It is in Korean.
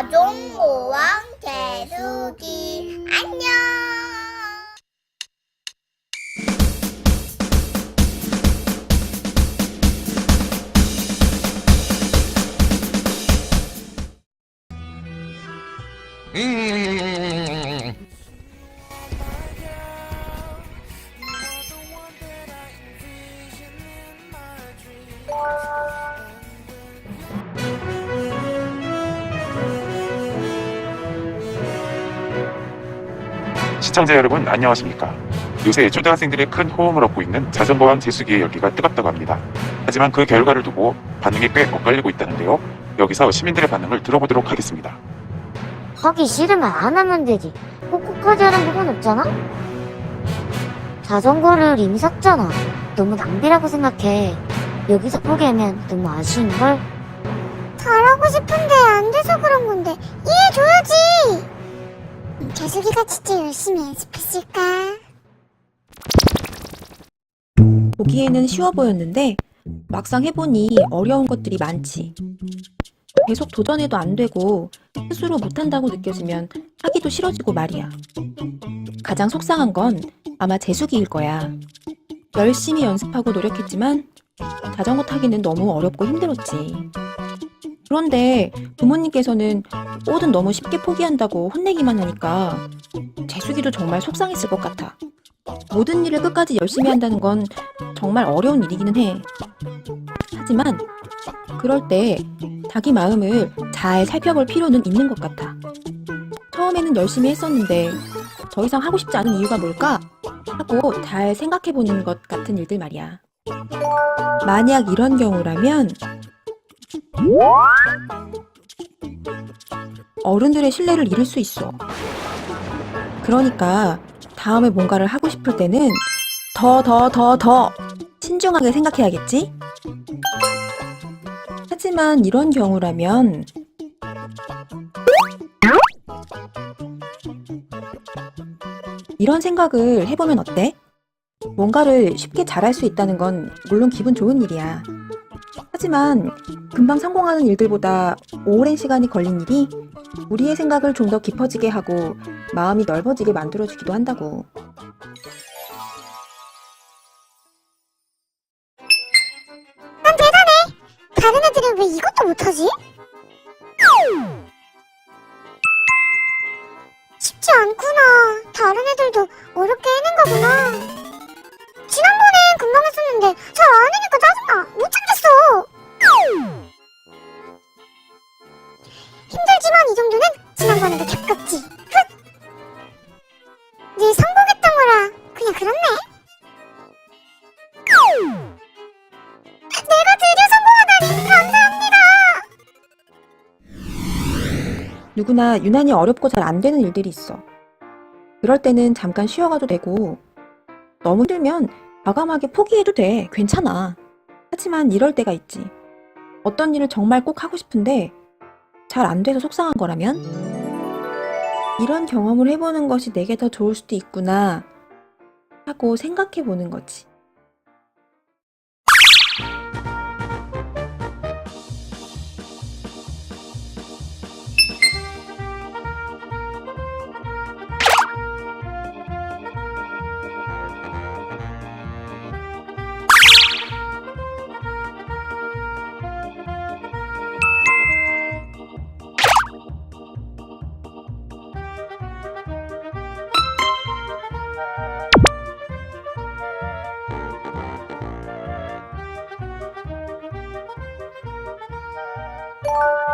자존모왕 개수기 안녕. 음. 시청자 여러분 안녕하십니까? 요새 초등학생들의 큰 호응을 얻고 있는 자전거왕 제수기의 열기가 뜨겁다고 합니다. 하지만 그 결과를 두고 반응이 꽤 엇갈리고 있다는데요. 여기서 시민들의 반응을 들어보도록 하겠습니다. 하기 싫으면 안 하면 되지. 꼭꼭하지 않은 부분 없잖아? 자전거를 이미 샀잖아. 너무 낭비라고 생각해. 여기서 포기하면 너무 아쉬운걸? 잘하고 싶은데 안 돼서 그런 건데 이해줘야지. 개수기가 진짜 열심히 연습했을까? 보기에는 쉬워 보였는데 막상 해보니 어려운 것들이 많지. 계속 도전해도 안 되고 스스로 못한다고 느껴지면 하기도 싫어지고 말이야. 가장 속상한 건 아마 재수기일 거야. 열심히 연습하고 노력했지만 자전거 타기는 너무 어렵고 힘들었지. 그런데 부모님께서는 뭐든 너무 쉽게 포기한다고 혼내기만 하니까 재수기도 정말 속상했을 것 같아. 모든 일을 끝까지 열심히 한다는 건 정말 어려운 일이기는 해. 하지만 그럴 때 자기 마음을 잘 살펴볼 필요는 있는 것 같아. 처음에는 열심히 했었는데 더 이상 하고 싶지 않은 이유가 뭘까? 하고 잘 생각해 보는 것 같은 일들 말이야. 만약 이런 경우라면 어른들의 신뢰를 잃을 수 있어. 그러니까 다음에 뭔가를 하고 싶을 때는 더, 더, 더, 더 신중하게 생각해야겠지? 하지만 이런 경우라면 이런 생각을 해보면 어때? 뭔가를 쉽게 잘할 수 있다는 건 물론 기분 좋은 일이야. 하지만 금방 성공하는 일들보다 오랜 시간이 걸린 일이 우리의 생각을 좀 더 깊어지게 하고 마음이 넓어지게 만들어주기도 한다고. 다른 애들은 왜 이것도 못하지? 쉽지 않구나. 다른 애들도 어렵게 해낸 거구나. 늘 성공했던 거라 그냥 그렇네. 내가 드디어 성공하다니 감사합니다. 누구나 유난히 어렵고 잘 안 되는 일들이 있어. 그럴 때는 잠깐 쉬어가도 되고, 너무 힘들면 과감하게 포기해도 돼. 괜찮아. 하지만 이럴 때가 있지. 어떤 일을 정말 꼭 하고 싶은데, 잘 안 돼서 속상한 거라면? 이런 경험을 해보는 것이 내게 더 좋을 수도 있구나. 하고 생각해 보는 거지. Música